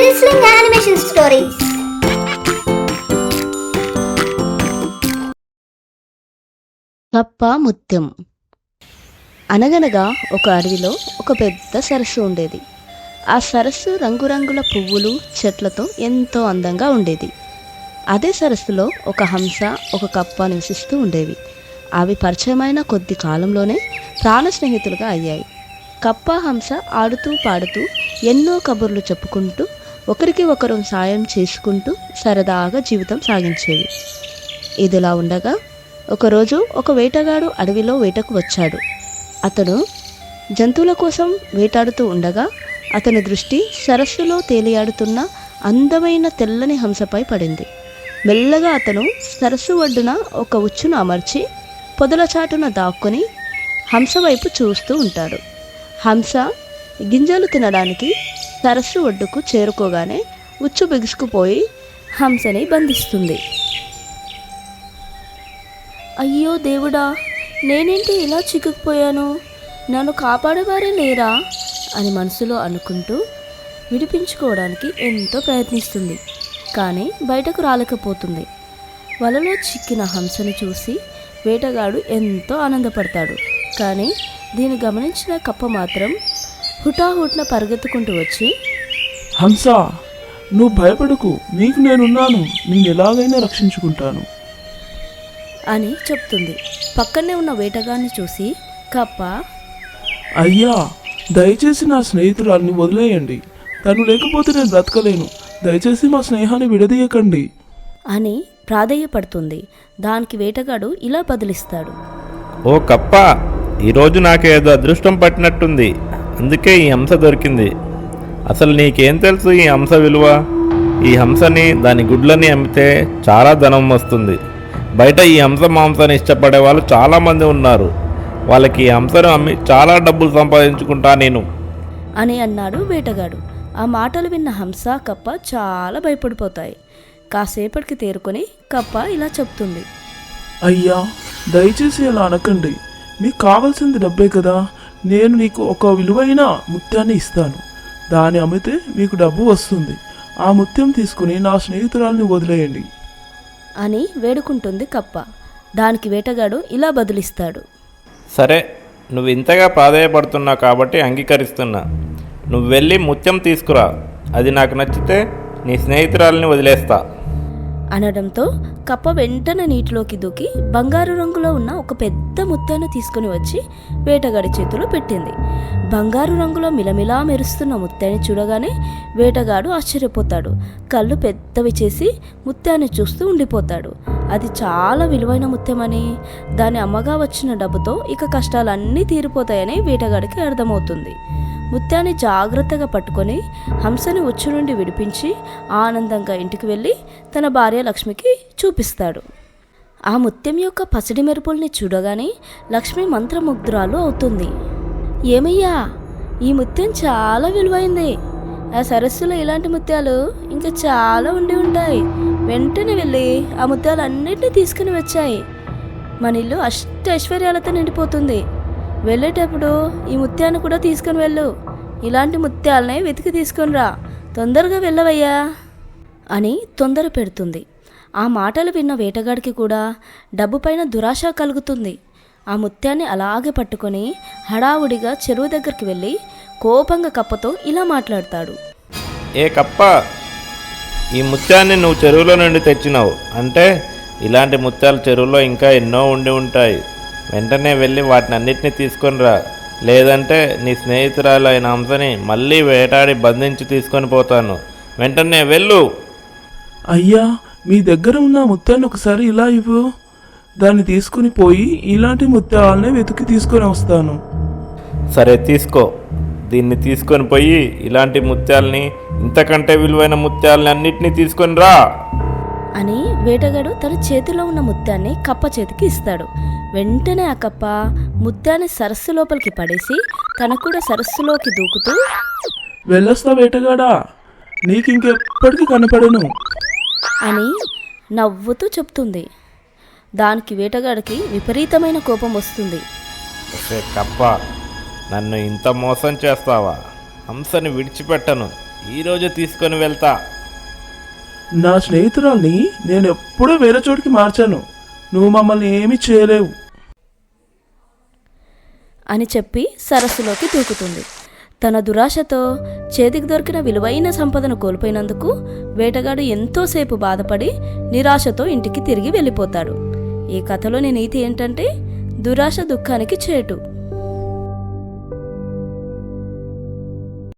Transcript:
Sizzling animation stories కప్ప ముత్యం. అనగనగా ఒక అడవిలో ఒక పెద్ద సరస్సు ఉండేది. ఆ సరస్సు రంగురంగుల పువ్వులు చెట్లతో ఎంతో అందంగా ఉండేది. అదే సరస్సులో ఒక హంస ఒక కప్ప నివసిస్తూ ఉండేవి. అవి పరిచయమైన కొద్ది కాలంలోనే ప్రాణ స్నేహితులుగా అయ్యాయి. కప్ప హంస ఆడుతూ పాడుతూ ఎన్నో కబుర్లు చెప్పుకుంటూ ఒకరికి ఒకరు సాయం చేసుకుంటూ సరదాగా జీవితం సాగించేవి ఇదిలా ఉండగా ఒకరోజు ఒక వేటగాడు అడవిలో వేటకు వచ్చాడు. అతడు జంతువుల కోసం వేటాడుతూ ఉండగా అతని దృష్టి సరస్సులో తేలియాడుతున్న అందమైన తెల్లని హంసపై పడింది. మెల్లగా అతను సరస్సు ఒడ్డున ఒక ఉచ్చును అమర్చి పొదల చాటున దాక్కుని హంస వైపు చూస్తూ ఉంటాడు. హంస గింజలు తినడానికి సరస్సు ఒడ్డుకు చేరుకోగానే ఉచ్చు బిగుసుకుపోయి హంసని బంధిస్తుంది. అయ్యో దేవుడా నేనేంటి ఇలా చిక్కుకుపోయాను? నన్ను కాపాడేవారే లేరా? అని మనసులో అనుకుంటూ విడిపించుకోవడానికి ఎంతో ప్రయత్నిస్తుంది కానీ బయటకు రాలేకపోతుంది. వలలో చిక్కిన హంసను చూసి వేటగాడు ఎంతో ఆనందపడతాడు కానీ దీన్ని గమనించిన కప్ప మాత్రం హుటాహుట్న పరిగెత్తుకుంటూ వచ్చి హంస నువ్వు భయపడకు. నీకు నేనున్నాను. నేను ఎలాగైనా రక్షించుకుంటాను. అని చెప్తుంది. పక్కనే ఉన్న వేటగాడిని చూసి కప్ప. అయ్యా దయచేసి నా స్నేహితురాల్ని వదిలేయండి. తను లేకపోతే నేను బ్రతకలేను. దయచేసి మా స్నేహాన్ని విడదీయకండి. అని ప్రాధేయపడుతుంది. దానికి వేటగాడు ఇలా బదిలిస్తాడు. ఓ కప్ప ఈరోజు నాకేదో అదృష్టం పట్టినట్టుంది. అందుకే ఈ హంస దొరికింది. అసలు నీకేం తెలుసు ఈ హంస విలువ? ఈ హంసని దాని గుడ్లని అమ్మితే చాలా ధనం వస్తుంది. బయట ఈ హంస మాంసాన్ని ఇష్టపడే వాళ్ళు చాలామంది ఉన్నారు. వాళ్ళకి ఈ హంసను అమ్మి చాలా డబ్బులు సంపాదించుకుంటా నేను. అని అన్నాడు వేటగాడు. ఆ మాటలు విన్న హంస కప్ప చాలా భయపడిపోతాయి. కాసేపటికి తేరుకొని కప్ప ఇలా చెప్తుంది. అయ్యా దయచేసి అలా అనకండి. మీకు కావాల్సింది డబ్బే కదా. నేను నీకు ఒక విలువైన ముత్యాన్ని ఇస్తాను. దాన్ని అమ్మితే మీకు డబ్బు వస్తుంది. ఆ ముత్యం తీసుకుని నా స్నేహితురాల్ని వదిలేయండి. అని వేడుకుంటుంది కప్ప. దానికి వేటగాడు ఇలా బదులిస్తాడు. సరే నువ్వు ఇంతగా ప్రాధాయపడుతున్నావు కాబట్టి అంగీకరిస్తున్నా. నువ్వు వెళ్ళి ముత్యం తీసుకురా. అది నాకు నచ్చితే నీ స్నేహితురాలని వదిలేస్తా. అనడంతో కప్ప వెంటనే నీటిలోకి దూకి బంగారు రంగులో ఉన్న ఒక పెద్ద ముత్యాన్ని తీసుకుని వచ్చి వేటగాడి చేతిలో పెట్టింది. బంగారు రంగులో మిలమిలా మెరుస్తున్న ముత్యాన్ని చూడగానే వేటగాడు ఆశ్చర్యపోతాడు. కళ్ళు పెద్దవి చేసి ముత్యాన్ని చూస్తూ ఉండిపోతాడు. అది చాలా విలువైన ముత్యమని దాని అమ్మగా వచ్చిన డబ్బుతో ఇక కష్టాలన్నీ తీరిపోతాయని వేటగాడికి అర్థమవుతుంది. ముత్యాన్ని జాగ్రత్తగా పట్టుకొని హంసని ఉచ్చు నుండి విడిపించి ఆనందంగా ఇంటికి వెళ్ళి తన భార్య లక్ష్మికి చూపిస్తాడు. ఆ ముత్యం యొక్క పసిడి మెరుపుల్ని చూడగానే లక్ష్మి మంత్రముగ్ధురాలు అవుతుంది. ఏమయ్యా ఈ ముత్యం చాలా విలువైంది. ఆ సరస్సులో ఇలాంటి ముత్యాలు ఇంకా చాలా ఉండి ఉంటాయి. వెంటనే వెళ్ళి ఆ ముత్యాలు అన్నింటినీ తీసుకుని వచ్చాయి. మన ఇల్లు అష్ట ఐశ్వర్యాలతో నిండిపోతుంది. వెళ్ళేటప్పుడు ఈ ముత్యాన్ని కూడా తీసుకొని వెళ్ళు. ఇలాంటి ముత్యాలనే వెతికి తీసుకొని రా. తొందరగా వెళ్ళవయ్యా. అని తొందర పెడుతుంది. ఆ మాటలు విన్న వేటగాడికి కూడా డబ్బుపైన దురాశ కలుగుతుంది. ఆ ముత్యాన్ని అలాగే పట్టుకొని హడావుడిగా చెరువు దగ్గరికి వెళ్ళి కోపంగా కప్పతో ఇలా మాట్లాడతాడు. ఏ కప్ప ఈ ముత్యాన్ని నువ్వు చెరువులో నుండి తెచ్చినావు. అంటే ఇలాంటి ముత్యాలు చెరువులో ఇంకా ఎన్నో ఉండి ఉంటాయి. వెంటనే వెళ్ళి వాటిని అన్నిటినీ తీసుకొని రా. లేదంటే నీ స్నేహితురాలు అయిన హంసని మళ్ళీ వేటాడి బంధించి తీసుకొని పోతాను. వెంటనే వెళ్ళు. అయ్యా మీ దగ్గర ఉన్న ముత్యాన్ని ఒకసారి ఇలా ఇవ్వు. దాన్ని తీసుకుని పోయి ఇలాంటి ముత్యాలనే వెతికి తీసుకొని వస్తాను. సరే తీసుకో. దీన్ని తీసుకొని పోయి ఇలాంటి ముత్యాలని ఇంతకంటే విలువైన ముత్యాలని అన్నిటినీ తీసుకొని రా. అని వేటగాడు తన చేతిలో ఉన్న ముత్యాన్ని కప్ప చేతికి ఇస్తాడు. వెంటనే ఆ కప్ప ముత్యాన్ని సరస్సు లోపలికి పడేసి తనకు కూడా సరస్సులోకి దూకుతూ వెళ్ళొస్తా వేటగాడా? నీకు ఇంకెప్పటికీ కనపడను. అని నవ్వుతూ చెప్తుంది. దానికి వేటగాడికి విపరీతమైన కోపం వస్తుంది. కప్ప నన్ను ఇంత మోసం చేస్తావా? హంసని విడిచిపెట్టను. ఈరోజు తీసుకొని వెళ్తా. నా స్నేహితురాల్ని నేను ఎప్పుడూ వేరే చోటికి మార్చాను. నువ్వు మమ్మల్ని ఏమీ చేయలేవు. అని చెప్పి సరస్సులోకి దూకుతుంది. తన దురాశతో చేతికి దొరికిన విలువైన సంపదను కోల్పోయినందుకు వేటగాడు ఎంతోసేపు బాధపడి నిరాశతో ఇంటికి తిరిగి వెళ్ళిపోతాడు. ఈ కథలోని నీతి ఏంటంటే దురాశ దుఃఖానికి చేటు.